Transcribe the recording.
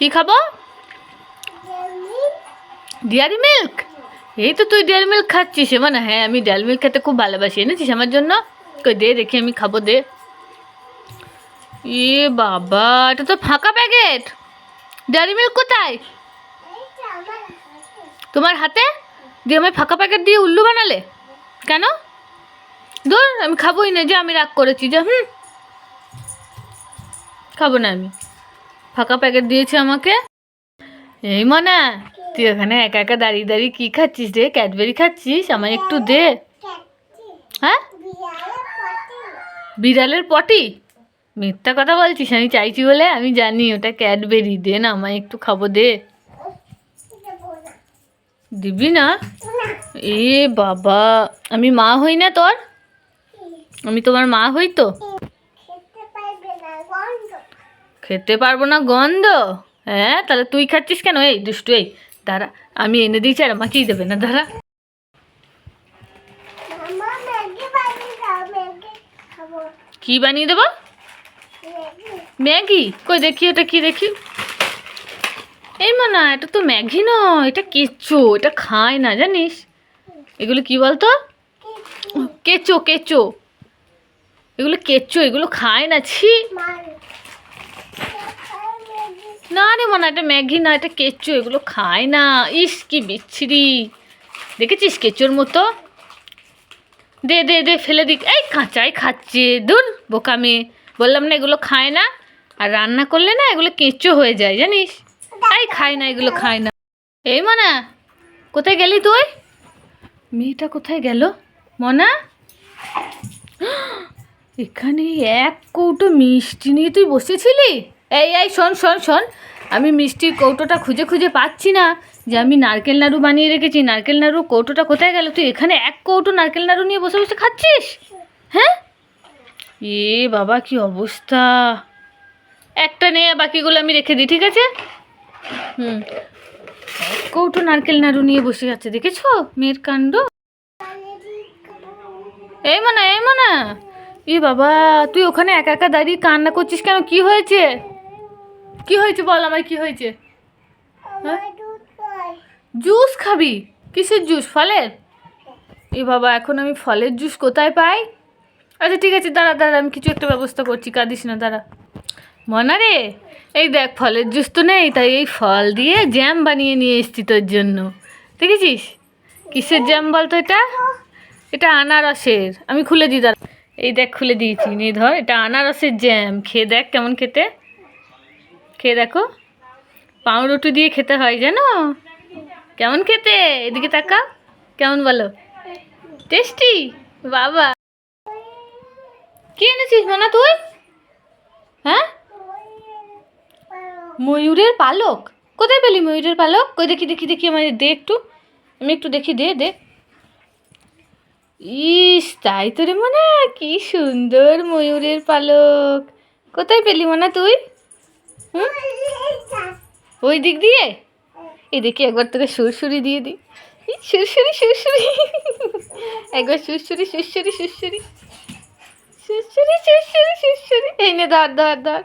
কি খাব? Dairy milk এই তো তুই ডেয়ারি মিল্ক খাচ্ছিস। মানে হ্যাঁ আমি ডেয়ারি মিল্ক খেতে খুব ভালোবাসি, এনেছিস আমার জন্য? কই, দে, দেখি আমি খাব, দে। এ বাবা, এটা তো ফাঁকা প্যাকেট ডেয়ারি মিল্ক কোথায়? তোমার হাতে? দিয়ে আমি ফাঁকা প্যাকেট দিয়ে উল্লু বানালে? কেন? ধর, আমি খাবোই না, যে, আমি রাগ করেছি, যে, হুম। খাব না আমি। ফাঁকা প্যাকেট দিয়েছে আমাকে? এই মনা, তুই ওখানে একা একা দাঁড়িয়ে দাঁড়িয়ে কী খাচ্ছিস রে? ক্যাডবেরি খাচ্ছিস? আমায় একটু দে। হ্যাঁ? বিড়ালের পটি? মিথ্যা কথা বলছিস, আমি চাইছি বলে আমি জানি, ওটা ক্যাডবেরি দে না, আমায় একটু খাব, দে। দিবি না? এ বাবা, আমি মা হই না তোর? আমি তোমার মা হই তো? খেতে পারব না গন্ধ। হ্যাঁ তাহলে তুই খাচ্ছিস কেন? এই দুষ্টু এই দাঁড়া আমি এনে দিয়েছি আর আমাকেই দেবে না দাঁড়া। কি বানিয়ে দেবো? ম্যাগি। কই দেখি ওটা কি দেখি। এই মানা এটা তো ম্যাগি নয় এটা কেঁচো এটা খায় না জানিস। এগুলো কি বলতো? কেঁচো। কেঁচো এগুলো কেঁচো এগুলো খায় না ছি। না রে মানা, এটা ম্যাগি না, এটা কেঁচো, এগুলো খায় না। ইস, কি বিচ্ছিরি। দেখেছিস কেঁচোর মতো? দে দে দে, ফেলে দিক এই কাঁচাই খাচ্ছে। দূর বোকা মেয়ে বললাম না, এগুলো খায় না। আর রান্না করলে না, এগুলো কেঁচো হয়ে যায়, জানিস? এই খায় না, এগুলো খায় না। এই মনা, কোথায় গেলি তুই? মেয়েটা কোথায় গেল? মনা? এখানে এক কৌটো মিষ্টি নিয়ে তুই বসেছিলি? এই এই, শোন শোন শোন। আমি মিষ্টির কৌটোটা খুঁজে খুঁজে পাচ্ছি না যে আমি নারকেল নাড়ু বানিয়ে রেখেছি। নারকেল নাড়ু কৌটোটা কোথায় গেল? তুই এখানে এক কৌটো নারকেল নাড়ু নিয়ে বসে বসে খাচ্ছিস? হ্যাঁ? এ বাবা, কি অবস্থা। একটা নিয়ে বাকিগুলো আমি রেখে দিই, ঠিক আছে? হুম। কৌটো নারকেল নাড়ু নিয়ে বসে আছে, দেখেছ? মেয়ের কাণ্ড? এই মনা এই মনা। ই বাবা, তুই ওখানে একা একা দাঁড়িয়ে কান্না করছিস কেন? কি হয়েছে? কি হয়েছে বল আমায় কি হয়েছে? হ্যাঁ? জুস খাবি? কিসের জুস? ফলের? এ বাবা এখন আমি ফলের জুস কোথায় পাই? আচ্ছা ঠিক আছে দাঁড়া দাঁড়া আমি কিছু একটা ব্যবস্থা করছি কাঁদিস না দাঁড়া। মনা রে এই দেখ ফলের জুস তো নেই তাই এই ফল দিয়ে জ্যাম বানিয়ে নিয়ে এসছি তোর জন্য। দেখেছিস? কিসের জ্যাম বলতো এটা? এটা আনারসের। আমি খুলে দিই দাঁড়া। এই দেখ খুলে দিয়েছি। নিয়ে ধর এটা আনারসের জ্যাম। খেয়ে দেখ কেমন খেতে। খেয়ে দেখো। পাউরুটি দিয়ে খেতে হয় জানো? কেমন খেতে? এদিকে তাকা কেমন বলো? টেস্টি? বাবা। কি এনেছিস মানা তুই? হ্যাঁ? ময়ূরের পালক? কোথায় পেলি ময়ূরের পালক? কই দেখি দেখি দেখি আমাদের দে একটু। আমি একটু দেখি, দে দে। ইস, তাই তো রে মনে, কি সুন্দর ময়ূরের পালক। কোথায় পেলি মনা তুই? ওই দিক দিয়ে? এদিকে একবার তোকে সুরসুরি দিয়ে দিই। সুরসুরি সুরসুরি। একবার সুরসুরি সুরসুরি সুরসুরি। সুরসুরি সুরসুরি সুরসুরি। এই নে, ধর ধর ধর।